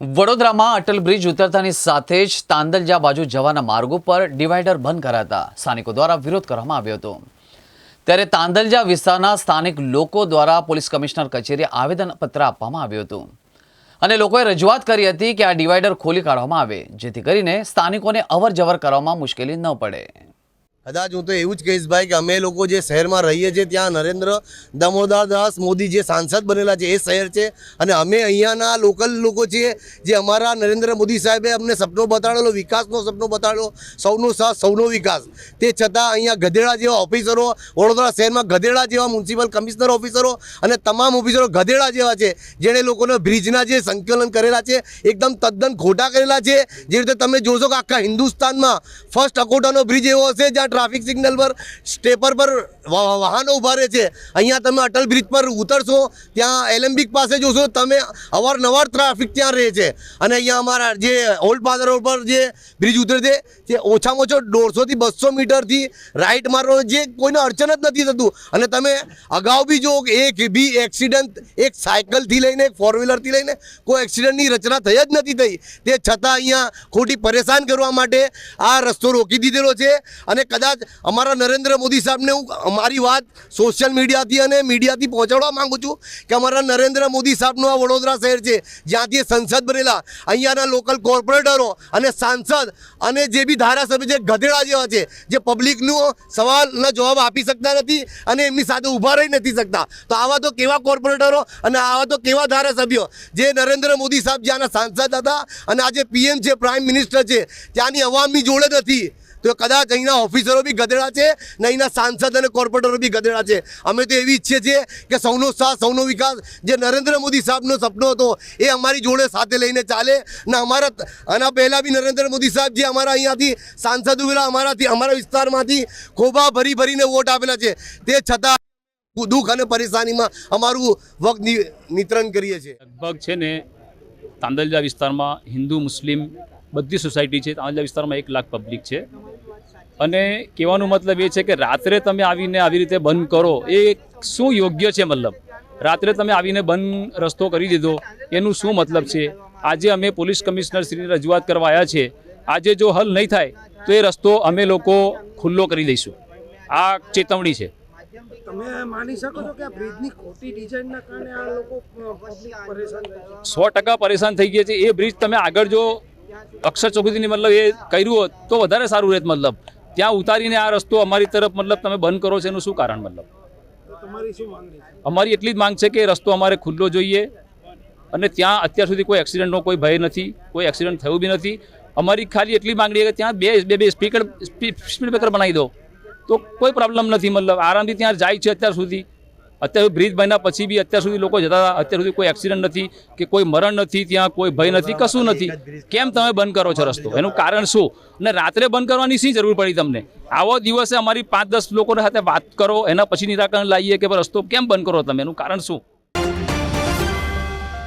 વડોદરામાં અટલ બ્રિજ ઉતરતાની સાથે જ તાંદલજા બાજુ જવાના માર્ગ ઉપર ડિવાઈડર બંધ કરાતા સ્થાનિકો દ્વારા વિરોધ કરવામાં આવ્યો હતો. ત્યારે તાંદલજા વિસ્તારના સ્થાનિક લોકો દ્વારા પોલીસ કમિશનર કચેરીએ આવેદનપત્ર આપવામાં આવ્યું હતું. અને લોકોએ રજૂઆત કરી હતી કે આ ડિવાઈડર ખોલી કાઢવામાં આવે, જેથી કરીને સ્થાનિકોને અવર કરવામાં મુશ્કેલી ન પડે. કદાચ હું તો એવું જ કહીશ ભાઈ કે અમે લોકો જે શહેરમાં રહીએ છીએ, ત્યાં નરેન્દ્ર દામોદર દાસ મોદી જે સાંસદ બનેલા છે, એ શહેર છે. અને અમે અહીંયાના લોકલ લોકો છીએ જે અમારા નરેન્દ્ર મોદી સાહેબે અમને સપનો બતાડેલો, વિકાસનો સપનો બતાડ્યો, સૌનો સાથ, સૌનો વિકાસ. તે છતાં અહીંયા ગધેડા જેવા ઓફિસરો, વડોદરા શહેરમાં ગધેડા જેવા મ્યુનિસિપલ કમિશનર ઓફિસરો અને તમામ ઓફિસરો ગધેડા જેવા છે, જેણે લોકોને બ્રિજના જે સંકલન કરેલા છે, એકદમ તદ્દન ખોટા કરેલા છે. જે રીતે તમે જોશો કે આખા હિન્દુસ્તાનમાં ફર્સ્ટ અકોટાનો બ્રિજ એવો હશે જ્યાં ટ્રાફિક સિગ્નલ પર સ્ટેપર પર વાહનો ઊભા રહે છે. અહીંયા તમે અટલ બ્રિજ પર ઉતરશો, ત્યાં એલેમ્બિક પાસે જોશો, તમે અવારનવાર ટ્રાફિક ત્યાં રહે છે. અને અહીંયા અમારા જે ઓલ્ડ પાદર રોડ પર જે બ્રિજ ઉતરે છે, તે ઓછામાં ઓછો દોઢસોથી બસો મીટરથી રાઈટ મારવાનો જે કોઈને અડચણ જ નથી થતું. અને તમે અગાઉ બી જો એક બી એક્સિડન્ટ એક સાયકલથી લઈને, એક ફોર વ્હીલરથી લઈને કોઈ એક્સિડન્ટની રચના થઈ જ નથી થઈ. તે છતાં અહીંયા ખોટી પરેશાન કરવા માટે આ રસ્તો રોકી દીધેલો છે. અને કદાચ અમારા નરેન્દ્ર મોદી સાહેબને હું અમારી વાત સોશિયલ મીડિયાથી અને મીડિયાથી પહોંચાડવા માગું છું કે અમારા નરેન્દ્ર મોદી સાહેબનું આ વડોદરા શહેર છે જ્યાંથી સંસદ બનેલા, અહીંયાના લોકલ કોર્પોરેટરો અને સાંસદ અને જે બી ધારાસભ્ય છે, ગધેડા જેવા છે, જે પબ્લિકનો સવાલના જવાબ આપી શકતા નથી અને એમની સાથે ઊભા રહી નથી શકતા. તો આવા તો કેવા કોર્પોરેટરો અને આવા તો કેવા ધારાસભ્યો જે નરેન્દ્ર મોદી સાહેબ જ્યાંના સાંસદ હતા અને આજે પીએમ છે પ્રાઇમ મિનિસ્ટર છે, ત્યાંની અવામની જોડે નથી. તો કદાચ અહીંના ઓફિસરો બી ગધેડા છે ને અહીંના સાંસદ અને કોર્પોરેટરો બી ગધેડા છે. અમે તો એવી ઈચ્છીએ છીએ કે સૌનો સાથ, સૌનો વિકાસ, જે નરેન્દ્ર મોદી સાહેબનો સપનો હતો એ અમારી જોડે સાથે લઈને ચાલે ને અમારા આના પહેલાં બી નરેન્દ્ર મોદી સાહેબ જે અમારા અહીંયાથી સાંસદ ઉભેલા, અમારાથી, અમારા વિસ્તારમાંથી ખોબા ભરી ભરીને વોટ આપેલા છે. તે છતાં દુઃખ અને પરેશાનીમાં અમારું વખત નિતરણ કરીએ છીએ. લગભગ છે ને તાંદલજા વિસ્તારમાં હિન્દુ, મુસ્લિમ બધી સોસાયટી છે. તાંદલજા વિસ્તારમાં એક લાખ પબ્લિક છે. અને કહેવાનો મતલબ એ છે કે રાત્રે તમે આવીને આવી રીતે બંધ કરો એ શું યોગ્ય છે મતલબ? રાત્રે તમે આવીને બંધ રસ્તો કરી દીધો એનું શું મતલબ છે? આજે અમે પોલીસ કમિશનર શ્રીને રજૂઆત કરવા આવ્યા છે. આજે જો હલ નહીં થાય તો એ રસ્તો અમે લોકો ખુલ્લો કરી દઈશું. આ ચેતવણી છે. તમે માની શકો છો કે આ બ્રિજની ખોટી ડિઝાઇનના કારણે આ લોકો પરેશાન સો ટકા પરેશાન થઈ ગયા છે. એ બ્રિજ તમે આગળ જો અક્ષર ચોકડીની મતલબ એ કર્યું હોત તો વધારે સારું રહેત મતલબ. ત્યાં ઉતારીને આ રસ્તો અમારી તરફ મતલબ તમે બંધ કરો છો એનું શું કારણ મતલબ? તમારી શું માંગણી અમારી એટલી જ માંગ છે કે રસ્તો અમારે ખુલ્લો જોઈએ અને ત્યાં અત્યાર સુધી કોઈ એક્સિડન્ટનો કોઈ ભય નથી કોઈ એક્સિડન્ટ થયું બી નથી. અમારી ખાલી એટલી માંગણી કે ત્યાં બે બે બે સ્પીકર સ્પીડ બ્રેકર બનાવી દો. તો કોઈ પ્રોબ્લેમ નથી મતલબ. આરામથી ત્યાં જાય છે અત્યાર સુધી. અત્યારે બ્રિજ બન્યા પછી બી અત્યાર સુધી લોકો જતા હતા. અત્યાર સુધી કોઈ એક્સિડન્ટ નથી કે કોઈ મરણ નથી, ત્યાં કોઈ ભય નથી, કશું નથી. કેમ તમે બંધ કરો છો રસ્તો? એનું કારણ શું? અને રાત્રે બંધ કરવાની શી જરૂર પડી તમને? આવો દિવસે અમારી પાંચ દસ લોકોના સાથે વાત કરો, એના પછી નિરાકરણ લાવીએ કે રસ્તો કેમ બંધ કરો તમે? એનું કારણ શું?